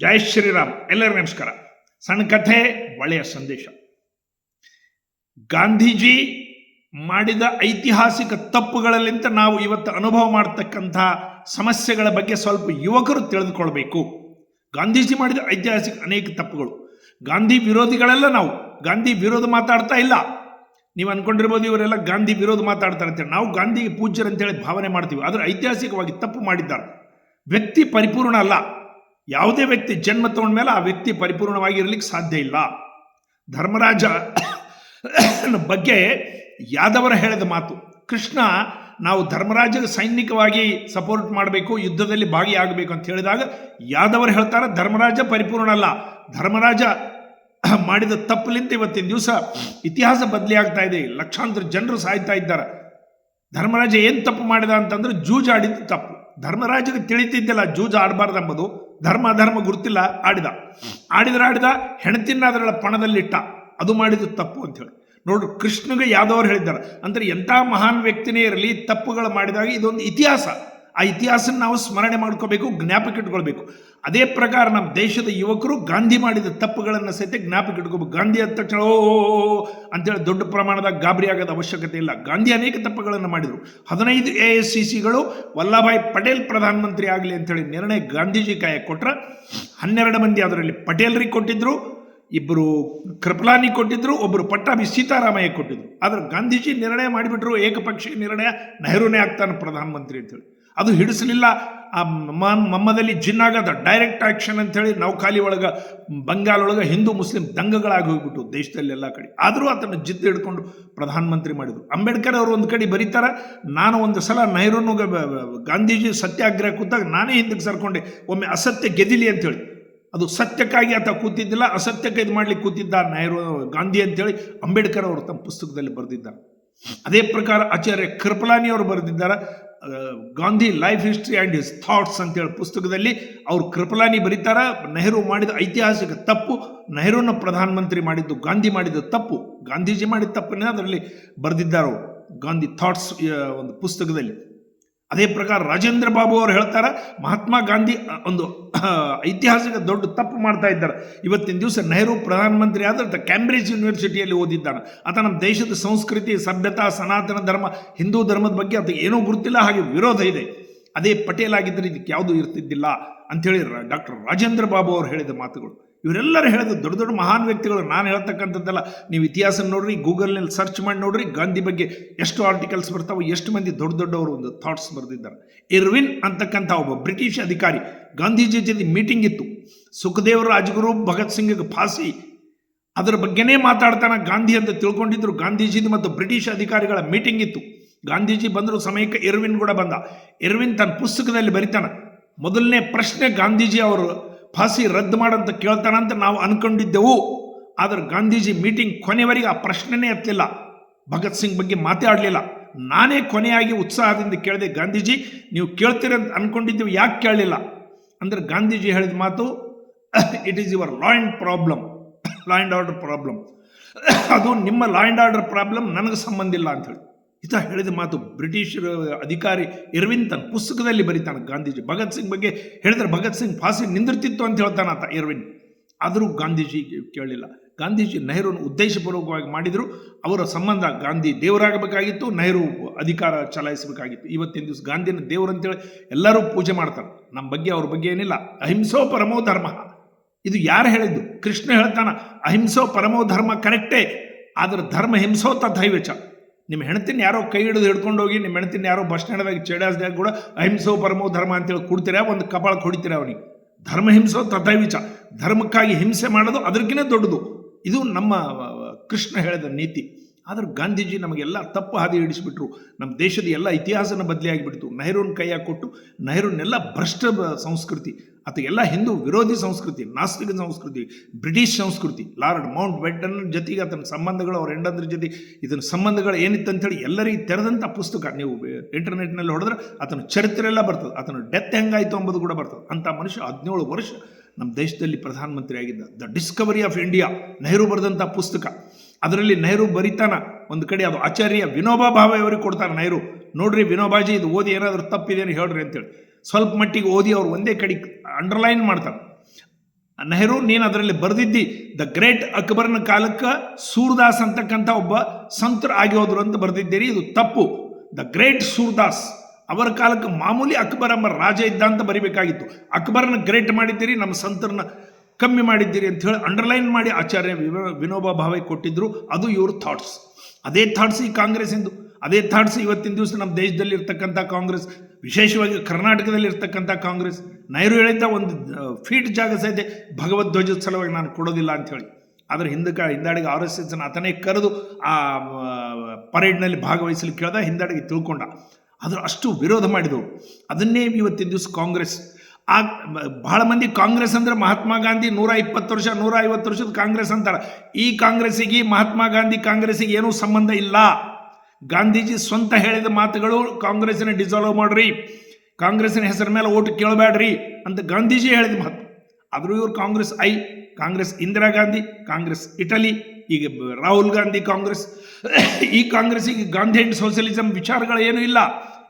ಜೈ ಶ್ರೀರಾಮ್, ಎಲ್ಲರಿಗೂ ನಮಸ್ಕಾರ. ಸಣ್ಣ ಕಥೆ, ಒಳ್ಳೆಯ ಸಂದೇಶ. ಗಾಂಧೀಜಿ ಮಾಡಿದ ಐತಿಹಾಸಿಕ ತಪ್ಪುಗಳಲ್ಲಿಂತ ನಾವು ಇವತ್ತು ಅನುಭವ ಮಾಡತಕ್ಕಂಥ ಸಮಸ್ಯೆಗಳ ಬಗ್ಗೆ ಸ್ವಲ್ಪ ಯುವಕರು ತಿಳಿದುಕೊಳ್ಬೇಕು. ಗಾಂಧೀಜಿ ಮಾಡಿದ ಐತಿಹಾಸಿಕ ಅನೇಕ ತಪ್ಪುಗಳು. ಗಾಂಧಿ ವಿರೋಧಿಗಳೆಲ್ಲ ನಾವು, ಗಾಂಧಿ ವಿರೋಧ ಮಾತಾಡ್ತಾ ಇಲ್ಲ. ನೀವು ಅನ್ಕೊಂಡಿರ್ಬೋದು ಇವರೆಲ್ಲ ಗಾಂಧಿ ವಿರೋಧ ಮಾತಾಡ್ತಾರೆ ಅಂತೇಳಿ ನಾವು ಗಾಂಧಿಗೆ ಪೂಜ್ಯರು ಅಂತೇಳಿ ಭಾವನೆ ಮಾಡ್ತೀವಿ. ಆದರೆ ಐತಿಹಾಸಿಕವಾಗಿ ತಪ್ಪು ಮಾಡಿದ್ದಾರೆ. ವ್ಯಕ್ತಿ ಪರಿಪೂರ್ಣ ಅಲ್ಲ. ಯಾವುದೇ ವ್ಯಕ್ತಿ ಜನ್ಮ ಮೇಲೆ ಆ ವ್ಯಕ್ತಿ ಪರಿಪೂರ್ಣವಾಗಿರ್ಲಿಕ್ಕೆ ಸಾಧ್ಯ ಇಲ್ಲ. ಧರ್ಮರಾಜ ಬಗ್ಗೆ ಯಾದವರ ಹೇಳಿದ ಮಾತು, ಕೃಷ್ಣ ನಾವು ಧರ್ಮರಾಜಗೆ ಸೈನಿಕವಾಗಿ ಸಪೋರ್ಟ್ ಮಾಡಬೇಕು, ಯುದ್ಧದಲ್ಲಿ ಭಾಗಿಯಾಗಬೇಕು ಅಂತ ಹೇಳಿದಾಗ ಯಾದವರು ಹೇಳ್ತಾರೆ, ಧರ್ಮರಾಜ ಪರಿಪೂರ್ಣ ಅಲ್ಲ. ಧರ್ಮರಾಜ ಮಾಡಿದ ತಪ್ಪಲಿಂದ ಇವತ್ತಿನ ದಿವಸ ಇತಿಹಾಸ ಬದಲಿ ಆಗ್ತಾ ಇದೆ. ಲಕ್ಷಾಂತರ ಜನರು ಸಾಯ್ತಾ ಇದ್ದಾರೆ. ಧರ್ಮರಾಜ ಏನು ತಪ್ಪು ಮಾಡಿದ ಅಂತಂದ್ರೆ ಜೂಜ್ ಆಡಿದ್ದು ತಪ್ಪು. ಧರ್ಮರಾಜಗೆ ತಿಳಿತಿದ್ದಿಲ್ಲ ಜೂಜ್ ಆಡಬಾರ್ದು ಧರ್ಮ ಅಧರ್ಮ ಗುರುತಿಲ್ಲ, ಆಡಿದ. ಆಡಿದ್ರೆ ಆಡಿದ ಅದರ ಪಣದಲ್ಲಿಟ್ಟ ಅದು ಮಾಡಿದ್ದು ತಪ್ಪು ಅಂತ ಹೇಳಿ. ನೋಡ್ರಿ ಕೃಷ್ಣಗೆ ಯಾದವರು ಹೇಳಿದ್ದಾರೆ. ಅಂದ್ರೆ ಎಂಥ ಮಹಾನ್ ವ್ಯಕ್ತಿನೇ ಇರಲಿ, ತಪ್ಪುಗಳು ಮಾಡಿದಾಗ ಇದೊಂದು ಇತಿಹಾಸ. ಆ ಇತಿಹಾಸನ ನಾವು ಸ್ಮರಣೆ ಮಾಡ್ಕೋಬೇಕು, ಜ್ಞಾಪಕ ಇಟ್ಕೊಳ್ಬೇಕು. ಅದೇ ಪ್ರಕಾರ ನಮ್ಮ ದೇಶದ ಯುವಕರು ಗಾಂಧಿ ಮಾಡಿದ ತಪ್ಪುಗಳನ್ನು ಸಹಿತ ಜ್ಞಾಪಕ ಇಟ್ಕೋಬೇಕು. ಗಾಂಧಿ ಅಂದ ತಕ್ಷಣ, ಓ ಅಂತೇಳಿ ದೊಡ್ಡ ಪ್ರಮಾಣದ ಗಾಬರಿ ಆಗೋದ ಅವಶ್ಯಕತೆ ಇಲ್ಲ. ಗಾಂಧಿ ಅನೇಕ ತಪ್ಪುಗಳನ್ನು ಮಾಡಿದರು. ಹದಿನೈದು ಎ ಎಸ್ ಸಿ ಸಿಗಳು ವಲ್ಲಭಾಯ್ ಪಟೇಲ್ ಪ್ರಧಾನಮಂತ್ರಿ ಆಗಲಿ ಅಂತೇಳಿ ನಿರ್ಣಯ ಗಾಂಧೀಜಿ ಕಾಯ ಕೊಟ್ಟರೆ ಹನ್ನೆರಡು ಮಂದಿ ಅದರಲ್ಲಿ ಪಟೇಲ್ರಿಗೆ ಕೊಟ್ಟಿದ್ದರು ಇಬ್ಬರು ಕೃಪಲಾನಿ ಕೊಟ್ಟಿದ್ರು ಒಬ್ಬರು ಪಟ್ಟಾಭಿ ಸೀತಾರಾಮಯ್ಯ ಕೊಟ್ಟಿದ್ರು. ಆದರೆ ಗಾಂಧೀಜಿ ನಿರ್ಣಯ ಮಾಡಿಬಿಟ್ರು, ಏಕಪಕ್ಷೀಯ ನಿರ್ಣಯ, ನೆಹರೂನೇ ಆಗ್ತಾನೆ ಪ್ರಧಾನಮಂತ್ರಿ ಅಂತೇಳಿ ಅದು ಹಿಡಿಸಲಿಲ್ಲ. ಆ ಮಮ್ಮದಲ್ಲಿ ಜಿನ್ನಾಗದ ಡೈರೆಕ್ಟ್ ಆ್ಯಕ್ಷನ್ ಅಂಥೇಳಿ ನೌಖಾಲಿ ಒಳಗೆ ಬಂಗಾಲ್ ಒಳಗೆ ಹಿಂದೂ ಮುಸ್ಲಿಂ ದಂಗಗಳಾಗಿ ಹೋಗ್ಬಿಟ್ಟು ದೇಶದಲ್ಲಿ ಎಲ್ಲ ಕಡೆ. ಆದರೂ ಆತನ ಜಿದ್ದು ಹಿಡ್ಕೊಂಡು ಪ್ರಧಾನಮಂತ್ರಿ ಮಾಡಿದರು. ಅಂಬೇಡ್ಕರ್ ಅವರು ಒಂದು ಕಡೆ ಬರೀತಾರೆ, ನಾನು ಒಂದು ಸಲ ನೆಹರೂನು ಗಾಂಧೀಜಿ ಸತ್ಯಾಗ್ರಹ ಕೂತಾಗ ನಾನೇ ಹಿಂದಕ್ಕೆ ಸರ್ಕೊಂಡೆ, ಒಮ್ಮೆ ಅಸತ್ಯ ಗೆದಿಲಿ ಅಂತೇಳಿ ಅದು ಸತ್ಯಕ್ಕಾಗಿ ಆತ ಕೂತಿದ್ದಿಲ್ಲ, ಅಸತ್ಯಕ್ಕೆ ಇದು ಮಾಡಲಿಕ್ಕೆ ಕೂತಿದ್ದ ನೆಹರು, ಗಾಂಧಿ ಅಂತೇಳಿ ಅಂಬೇಡ್ಕರ್ ಅವರು ತಮ್ಮ ಪುಸ್ತಕದಲ್ಲಿ ಬರೆದಿದ್ದಾರೆ ಅದೇ ಪ್ರಕಾರ ಆಚಾರ್ಯ ಕೃಪಲಾನಿ ಅವರು ಬರೆದಿದ್ದಾರೆ Gandhi life history and his thoughts ಅಂತೇಳಿ ಪುಸ್ತಕದಲ್ಲಿ ಅವರು ಕೃಪಲಾನಿ ಬರೀತಾರ. ನೆಹರು ಮಾಡಿದ ಐತಿಹಾಸಿಕ ತಪ್ಪು ನೆಹರೂನ ಪ್ರಧಾನಮಂತ್ರಿ ಮಾಡಿದ್ದು, ಗಾಂಧಿ ಮಾಡಿದ ತಪ್ಪು, ಗಾಂಧೀಜಿ ಮಾಡಿದ ತಪ್ಪನ್ನೇ ಅದರಲ್ಲಿ ಬರೆದಿದ್ದಾರೆ ಗಾಂಧಿ ಥಾಟ್ಸ್ ಒಂದು ಪುಸ್ತಕದಲ್ಲಿ. ಅದೇ ಪ್ರಕಾರ ರಾಜೇಂದ್ರ ಬಾಬು ಅವರು ಹೇಳ್ತಾರೆ, ಮಹಾತ್ಮ ಗಾಂಧಿ ಒಂದು ಐತಿಹಾಸಿಕ ದೊಡ್ಡ ತಪ್ಪು ಮಾಡ್ತಾ ಇದ್ದಾರೆ. ಇವತ್ತಿನ ದಿವಸ ನೆಹರು ಪ್ರಧಾನಮಂತ್ರಿ ಆದ್ರೆ ಕ್ಯಾಂಬ್ರಿಡ್ಜ್ ಯೂನಿವರ್ಸಿಟಿಯಲ್ಲಿ ಓದಿದ್ದಾನೆ. ಆತ ನಮ್ಮ ದೇಶದ ಸಂಸ್ಕೃತಿ, ಸಭ್ಯತಾ, ಸನಾತನ ಧರ್ಮ, ಹಿಂದೂ ಧರ್ಮದ ಬಗ್ಗೆ ಅದು ಏನೂ ಗೊತ್ತಿಲ್ಲ ಹಾಗೆ ವಿರೋಧ ಇದೆ. ಅದೇ ಪಟೇಲ್ ಆಗಿದ್ದರೆ ಇದಕ್ಕೆ ಯಾವುದೂ ಇರ್ತಿದ್ದಿಲ್ಲ ಅಂಥೇಳಿ ಡಾಕ್ಟರ್ ರಾಜೇಂದ್ರ ಬಾಬು ಅವರು ಹೇಳಿದ ಮಾತುಗಳು. ಇವರೆಲ್ಲರೂ ಹೇಳಿದ ದೊಡ್ಡ ದೊಡ್ಡ ಮಹಾನ್ ವ್ಯಕ್ತಿಗಳು, ನಾನು ಹೇಳ್ತಕ್ಕಂಥದ್ದೆಲ್ಲ ನೀವು ಇತಿಹಾಸ ನೋಡ್ರಿ, ಗೂಗಲ್ನಲ್ಲಿ ಸರ್ಚ್ ಮಾಡಿ ನೋಡ್ರಿ, ಗಾಂಧಿ ಬಗ್ಗೆ ಎಷ್ಟು ಆರ್ಟಿಕಲ್ಸ್ ಬರ್ತಾವೆ, ಎಷ್ಟು ಮಂದಿ ದೊಡ್ಡ ದೊಡ್ಡವರು ಒಂದು ಥಾಟ್ಸ್ ಬರೆದಿದ್ದಾರೆ. ಇರ್ವಿನ್ ಅಂತಕ್ಕಂಥ ಒಬ್ಬ ಬ್ರಿಟಿಷ್ ಅಧಿಕಾರಿ, ಗಾಂಧೀಜಿ ಜೊತೆ ಮೀಟಿಂಗ್ ಇತ್ತು. ಸುಖದೇವ್ ರಾಜಗುರು ಭಗತ್ ಸಿಂಗ್ಗೆ ಫಾಸಿ. ಅದರ ಬಗ್ಗೆನೇ ಮಾತಾಡ್ತಾನೆ ಗಾಂಧಿ ಅಂತ ತಿಳ್ಕೊಂಡಿದ್ರು. ಗಾಂಧೀಜಿದು ಮತ್ತು ಬ್ರಿಟಿಷ್ ಅಧಿಕಾರಿಗಳ ಮೀಟಿಂಗ್ ಇತ್ತು. ಗಾಂಧೀಜಿ ಬಂದರೂ ಸಮಯಕ್ಕೆ ಇರ್ವಿನ್ ಕೂಡ ಬಂದ. ಇರ್ವಿನ್ ತನ್ನ ಪುಸ್ತಕದಲ್ಲಿ ಬರಿತಾನೆ. ಮೊದಲನೇ ಪ್ರಶ್ನೆ ಗಾಂಧೀಜಿ ಅವರು ಫಾಸಿ ರದ್ದು ಮಾಡಂತ ಕೇಳ್ತಾನಂತ ನಾವು ಅನ್ಕೊಂಡಿದ್ದೆವು. ಆದರೆ ಗಾಂಧೀಜಿ ಮೀಟಿಂಗ್ ಕೊನೆವರೆಗೆ ಆ ಪ್ರಶ್ನೆನೇ ಎತ್ತಲಿಲ್ಲ. ಭಗತ್ ಸಿಂಗ್ ಬಗ್ಗೆ ಮಾತಾಡಲಿಲ್ಲ. ನಾನೇ ಕೊನೆಯಾಗಿ ಉತ್ಸಾಹದಿಂದ ಕೇಳಿದೆ, ಗಾಂಧೀಜಿ, ನೀವು ಕೇಳ್ತೀರಂತ ಅನ್ಕೊಂಡಿದ್ದೆವು, ಯಾಕೆ ಕೇಳಲಿಲ್ಲ? ಅಂದ್ರೆ ಗಾಂಧೀಜಿ ಹೇಳಿದ ಮಾತು it is your law and problem law and order problem ಅದು ನಿಮ್ಮ ಲಾ ಆ್ಯಂಡ್ ಆರ್ಡರ್ ಪ್ರಾಬ್ಲಮ್ ನನಗೆ ಸಂಬಂಧ ಇಲ್ಲ ಅಂಥೇಳಿ ಈತ ಹೇಳಿದ ಮಾತು ಬ್ರಿಟಿಷ್ ಅಧಿಕಾರಿ ಇರ್ವಿನ್ ತನ್ನ ಪುಸ್ತಕದಲ್ಲಿ ಬರೀತಾನೆ ಗಾಂಧೀಜಿ. ಭಗತ್ ಸಿಂಗ್ ಬಗ್ಗೆ ಹೇಳಿದ್ರೆ ಭಗತ್ ಸಿಂಗ್ ಫಾಸಿ ನಿಂದಿರ್ತಿತ್ತು ಅಂತ ಹೇಳ್ತಾನೆ ಆತ ಇರ್ವಿನ್. ಆದರೂ ಗಾಂಧೀಜಿ ಕೇಳಲಿಲ್ಲ ಗಾಂಧೀಜಿ ನೆಹರೂನ ಉದ್ದೇಶಪೂರ್ವಕವಾಗಿ ಮಾಡಿದರು. ಅವರ ಸಂಬಂಧ ಗಾಂಧಿ ದೇವರಾಗಬೇಕಾಗಿತ್ತು. ನೆಹರು ಅಧಿಕಾರ ಚಲಾಯಿಸಬೇಕಾಗಿತ್ತು. ಇವತ್ತಿನ ದಿವಸ ಗಾಂಧಿನ ದೇವರು ಅಂತೇಳಿ ಎಲ್ಲರೂ ಪೂಜೆ ಮಾಡ್ತಾರೆ. ನಮ್ಮ ಬಗ್ಗೆ ಅವ್ರ ಬಗ್ಗೆ ಏನಿಲ್ಲ. ಅಹಿಂಸೋ ಪರಮೋ ಧರ್ಮ. ಇದು ಯಾರು ಹೇಳಿದ್ದು? ಕೃಷ್ಣ ಹೇಳ್ತಾನ, ಅಹಿಂಸೋ ಪರಮೋ ಧರ್ಮ ಕರೆಕ್ಟೇ. ಆದರೆ ಧರ್ಮ ಹಿಂಸೋ ತಥೈವಚ ನಿಮ್ಮ ಹೆಣ್ತಿನ ಯಾರೋ ಕೈ ಹಿಡಿದು ಹಿಡ್ಕೊಂಡು ಹೋಗಿ, ನಿಮ್ಮ ಹೆಣ್ತಿನ ಯಾರೋ ಬಸ್ ಸ್ಟ್ಯಾಂಡ್ದಾಗ ಚೇಡಾಸ್ದಾಗ ಕೂಡ ಅಹಿಂಸೋ ಪರಮೋ ಧರ್ಮ ಅಂತೇಳಿ ಕೊಡ್ತೀರಾ? ಒಂದು ಕಪಾಳ ಕೊಡ್ತೀರ ಅವನಿಗೆ? ಧರ್ಮ ಹಿಂಸೋ ತಥೈವಿಚ. ಧರ್ಮಕ್ಕಾಗಿ ಹಿಂಸೆ ಮಾಡೋದು ಅದಕ್ಕಿಂತ ದೊಡ್ಡದು. ಇದು ನಮ್ಮ ಕೃಷ್ಣ ಹೇಳಿದ ನೀತಿ. ಆದ್ರೆ ಗಾಂಧೀಜಿ ನಮಗೆಲ್ಲ ತಪ್ಪು ಹಾದಿ ಹಿಡಿಸಿಬಿಟ್ರು. ನಮ್ಮ ದೇಶದ ಎಲ್ಲ ಇತಿಹಾಸನ ಬದಲಿಯಾಗಿಬಿಡ್ತು ನೆಹರೂನ್ ಕೈಯಾಗಿ ಕೊಟ್ಟು ನೆಹರೂನೆಲ್ಲ ಭ್ರಷ್ಟ ಸಂಸ್ಕೃತಿ ಅಥವಾ ಎಲ್ಲ ಹಿಂದೂ ವಿರೋಧಿ ಸಂಸ್ಕೃತಿ, ನಾಸ್ತಿಕ ಸಂಸ್ಕೃತಿ, ಬ್ರಿಟಿಷ್ ಸಂಸ್ಕೃತಿ, ಲಾರ್ಡ್ ಮೌಂಟ್ ಬೆಟ್ಟನ್ ಜೊತೆಗೆ ಆತನ ಸಂಬಂಧಗಳು, ಅವ್ರ ಹೆಂಡದ್ರ ಜೊತೆ ಇದನ್ನ ಸಂಬಂಧಗಳು ಏನಿತ್ತು ಅಂತೇಳಿ ಎಲ್ಲರಿಗೆ ತೆರೆದಂಥ ಪುಸ್ತಕ. ನೀವು ಇಂಟರ್ನೆಟ್ನಲ್ಲಿ ಹೊಡೆದ್ರೆ ಆತನ ಚರಿತ್ರೆ ಎಲ್ಲ ಬರ್ತದೆ. ಆತನ ಡೆತ್ ಹೆಂಗಾಯಿತು ಅಂಬುದು ಕೂಡ ಬರ್ತದೆ. ಅಂಥ ಮನುಷ್ಯ ಹದಿನೇಳು ವರ್ಷ ನಮ್ಮ ದೇಶದಲ್ಲಿ ಪ್ರಧಾನಮಂತ್ರಿ ಆಗಿದ್ದ. The discovery of India, Nehru ಬರೆದಂಥ ಪುಸ್ತಕ. ಅದರಲ್ಲಿ ನೆಹರು ಬರಿತಾನ. ಒಂದು ಕಡೆ ಅದು ಆಚಾರ್ಯ ವಿನೋಬಾ ಭಾವ ಅವರಿಗೆ ಕೊಡ್ತಾರೆ ನೆಹರು. ನೋಡ್ರಿ ವಿನೋಬಾಜಿ, ಇದು ಓದಿ ಏನಾದರೂ ತಪ್ಪಿದೆ ಹೇಳ್ರಿ ಅಂತೇಳಿ. ಸ್ವಲ್ಪ ಮಟ್ಟಿಗೆ ಓದಿ ಅವ್ರು ಒಂದೇ ಕಡೆ ಅಂಡರ್ಲೈನ್ ಮಾಡ್ತಾರೆ ನೆಹರು, ನೀನು ಅದರಲ್ಲಿ ಬರೆದಿದ್ದಿ, ದ ಗ್ರೇಟ್ ಅಕ್ಬರ್ನ ಕಾಲಕ್ಕೆ ಸೂರ್ದಾಸ್ ಅಂತಕ್ಕಂಥ ಒಬ್ಬ ಸಂತರು ಆಗಿ ಹೋದ್ರು ಅಂತ ಬರೆದಿದ್ದೀರಿ, ಇದು ತಪ್ಪು. ದ ಗ್ರೇಟ್ ಸೂರ್ದಾಸ್, ಅವರ ಕಾಲಕ್ಕೆ ಮಾಮೂಲಿ ಅಕ್ಬರ್ ಎಂಬ ರಾಜ ಇದ್ದ ಅಂತ ಬರಿಬೇಕಾಗಿತ್ತು. ಅಕ್ಬರ್ನ ಗ್ರೇಟ್ ಮಾಡಿದ್ದೀರಿ, ನಮ್ಮ ಸಂತರನ್ನ ಕಮ್ಮಿ ಮಾಡಿದ್ದೀರಿ ಅಂತ ಹೇಳಿ ಅಂಡರ್ಲೈನ್ ಮಾಡಿ ಆಚಾರ್ಯ ವಿನೋಬ ಭಾವೆ ಕೊಟ್ಟಿದ್ರು. ಅದು ಇವ್ರ ಥಾಟ್ಸ್ ಅದೇ ಥಾಟ್ಸ್ ಈ ಕಾಂಗ್ರೆಸ್ಸಿಂದು ಅದೇ ಥಾಟ್ಸ್ ಇವತ್ತಿನ ದಿವಸ ನಮ್ಮ ದೇಶದಲ್ಲಿ ಇರ್ತಕ್ಕಂಥ ಕಾಂಗ್ರೆಸ್, ವಿಶೇಷವಾಗಿ ಕರ್ನಾಟಕದಲ್ಲಿ ಇರ್ತಕ್ಕಂಥ ಕಾಂಗ್ರೆಸ್. ನೈರು ಹೇಳಿದ್ದ ಒಂದು ಫೀಟ್ ಜಾಗ ಸಹಿತ ಭಗವದ್ ಧ್ವಜದ ಸಲುವಾಗಿ ನಾನು ಕೊಡೋದಿಲ್ಲ ಅಂತ ಹೇಳಿ. ಆದರೆ ಹಿಂದಕ್ಕೆ ಹಿಂದಾಡಿಗೆ ಆರ್ ಎಸ್ ಆತನೇ ಕರೆದು ಆ ಪರೇಡ್ನಲ್ಲಿ ಭಾಗವಹಿಸಲು ಕೇಳ್ದ, ಹಿಂದಾಡಿಗೆ ತಿಳ್ಕೊಂಡ. ಆದರೂ ಅಷ್ಟು ವಿರೋಧ ಮಾಡಿದವು ಅದನ್ನೇ ಇವತ್ತಿನ ದಿವಸ ಕಾಂಗ್ರೆಸ್. ಆ ಬಹಳ ಮಂದಿ ಕಾಂಗ್ರೆಸ್ ಅಂದ್ರೆ ಮಹಾತ್ಮ ಗಾಂಧಿ ನೂರ ಇಪ್ಪತ್ತು ವರ್ಷ, ನೂರ ಐವತ್ತು ವರ್ಷದ ಕಾಂಗ್ರೆಸ್ ಅಂತಾರೆ. ಈ ಕಾಂಗ್ರೆಸ್ಸಿಗೆ, ಮಹಾತ್ಮ ಗಾಂಧಿ ಕಾಂಗ್ರೆಸ್ಸಿಗೆ ಏನೂ ಸಂಬಂಧ ಇಲ್ಲ. ಗಾಂಧೀಜಿ ಸ್ವಂತ ಹೇಳಿದ ಮಾತುಗಳು ಕಾಂಗ್ರೆಸ್ಸಿನ ಡಿಸಾಲ್ವ್ ಮಾಡ್ರಿ, ಕಾಂಗ್ರೆಸ್ಸಿನ ಹೆಸರ ಮೇಲೆ ಓಟ್ ಕೇಳಬೇಡ್ರಿ ಅಂತ ಗಾಂಧೀಜಿ ಹೇಳಿದ ಮಾತು. ಆದರೂ ಇವರು ಕಾಂಗ್ರೆಸ್ ಐ, ಕಾಂಗ್ರೆಸ್ ಇಂದಿರಾ ಗಾಂಧಿ, ಕಾಂಗ್ರೆಸ್ ಇಟಲಿ, ಈಗ ರಾಹುಲ್ ಗಾಂಧಿ ಕಾಂಗ್ರೆಸ್. ಈ ಕಾಂಗ್ರೆಸ್ಸಿಗೆ ಗಾಂಧಿ ಅಂಡ್ ಸೋಷಲಿಸಮ್ ವಿಚಾರಗಳು ಏನೂ ಇಲ್ಲ.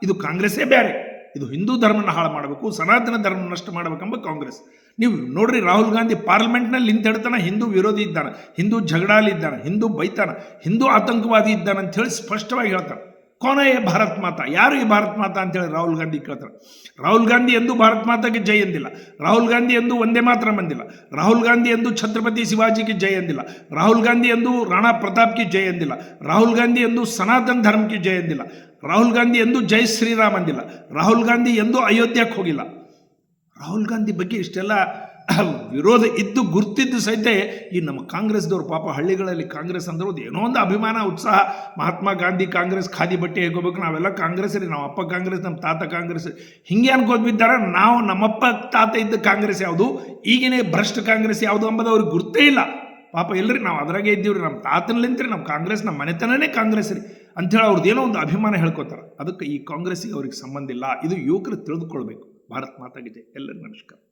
ಇದು ಕಾಂಗ್ರೆಸ್ಸೇ ಬೇರೆ ಇದು ಹಿಂದೂ ಧರ್ಮನ ಹಾಳು ಮಾಡಬೇಕು, ಸನಾತನ ಧರ್ಮ ನಷ್ಟ ಮಾಡಬೇಕೆಂಬ ಕಾಂಗ್ರೆಸ್. ನೀವು ನೋಡ್ರಿ ರಾಹುಲ್ ಗಾಂಧಿ ಪಾರ್ಲಿಮೆಂಟ್ನಲ್ಲಿ ನಿಂತ ಹೇಳ್ತಾನೆ, ಹಿಂದೂ ವಿರೋಧಿ ಇದ್ದಾನೆ, ಹಿಂದೂ ಜಗಳಾಲಿ ಇದ್ದಾನೆ, ಹಿಂದೂ ಬೈತಾನೆ, ಹಿಂದೂ ಆತಂಕವಾದಿ ಇದ್ದಾನೆ ಅಂತ ಹೇಳಿ ಸ್ಪಷ್ಟವಾಗಿ ಹೇಳ್ತಾನೆ. ಕೋನ ಭಾರತ್ ಮಾತಾ. ಯಾರು ಈ ಭಾರತ್ ಮಾತಾ ಅಂತೇಳಿ ರಾಹುಲ್ ಗಾಂಧಿ ಕೇಳ್ತಾರೆ. ರಾಹುಲ್ ಗಾಂಧಿ ಎಂದು ಭಾರತ್ ಮಾತಾಗೆ ಜೈ ಎಂದಿಲ್ಲ. ರಾಹುಲ್ ಗಾಂಧಿ ಎಂದು ಒಂದೇ ಮಾತ್ರ ಬಂದಿಲ್ಲ ರಾಹುಲ್ ಗಾಂಧಿ ಎಂದು ಛತ್ರಪತಿ ಶಿವಾಜಿಗೆ ಜೈ ಎಂದಿಲ್ಲ. ರಾಹುಲ್ ಗಾಂಧಿ ಎಂದು ರಾಣಾ ಪ್ರತಾಪ್ಗೆ ಜೈ ಎಂದಿಲ್ಲ. ರಾಹುಲ್ ಗಾಂಧಿ ಎಂದು ಸನಾತನ ಧರ್ಮಕ್ಕೆ ಜೈ ಎಂದಿಲ್ಲ. ರಾಹುಲ್ ಗಾಂಧಿ ಎಂದು ಜೈ ಶ್ರೀರಾಮ್ ಅಂದಿಲ್ಲ. ರಾಹುಲ್ ಗಾಂಧಿ ಎಂದು ಅಯೋಧ್ಯಕ್ಕೆ ಹೋಗಿಲ್ಲ. ರಾಹುಲ್ ಗಾಂಧಿ ಬಗ್ಗೆ ಇಷ್ಟೆಲ್ಲ ವಿರೋಧ ಇದ್ದು ಗುರ್ತಿದ್ದು ಸಹಿತ ಈ ನಮ್ಮ ಕಾಂಗ್ರೆಸ್ದವ್ರು ಪಾಪ ಹಳ್ಳಿಗಳಲ್ಲಿ ಕಾಂಗ್ರೆಸ್ ಅಂದ್ರೆ ಒಂದು ಏನೋ ಒಂದು ಅಭಿಮಾನ, ಉತ್ಸಾಹ. ಮಹಾತ್ಮ ಗಾಂಧಿ ಕಾಂಗ್ರೆಸ್ ಖಾದಿ ಬಟ್ಟೆ ಹೇಗೋಬೇಕು ನಾವೆಲ್ಲ ಕಾಂಗ್ರೆಸ್ ರೀ. ನಮ್ಮ ಅಪ್ಪ ಕಾಂಗ್ರೆಸ್, ನಮ್ಮ ತಾತ ಕಾಂಗ್ರೆಸ್. ಹಿಂಗೆ ಅನ್ಕೋದ್ ಬಿದ್ದಾರೆ, ನಾವು ನಮ್ಮಪ್ಪ ತಾತ ಇದ್ದ ಕಾಂಗ್ರೆಸ್ ಯಾವುದು? ಈಗಿನೇ ಭ್ರಷ್ಟ ಕಾಂಗ್ರೆಸ್ ಯಾವುದು ಅಂಬುದು ಅವ್ರಿಗೆ ಗುರ್ತೇ ಇಲ್ಲ. ಪಾಪ ಇಲ್ರಿ ನಾವು ಅದ್ರಾಗೆ ಇದ್ದೀವ್ರಿ. ನಮ್ಮ ತಾತನಲ್ಲಿಂತ್ರಿ ನಮ್ಮ ಕಾಂಗ್ರೆಸ್ ನಮ್ಮ ಮನೆತನನೇ ಕಾಂಗ್ರೆಸ್ ರೀ. ಅಂಥೇಳಿ ಅವ್ರದ್ದು ಏನೋ ಒಂದು ಅಭಿಮಾನ ಹೇಳ್ಕೊತಾರೆ. ಅದಕ್ಕೆ ಈ ಕಾಂಗ್ರೆಸ್ಸಿಗೆ ಅವ್ರಿಗೆ ಸಂಬಂಧ ಇಲ್ಲ. ಇದು ಯುವಕರು ತಿಳಿದುಕೊಳ್ಬೇಕು. ಭಾರತ್ ಮಾತಾಗಿದೆ ಎಲ್ಲರಿಗೂ ನಮಸ್ಕಾರ.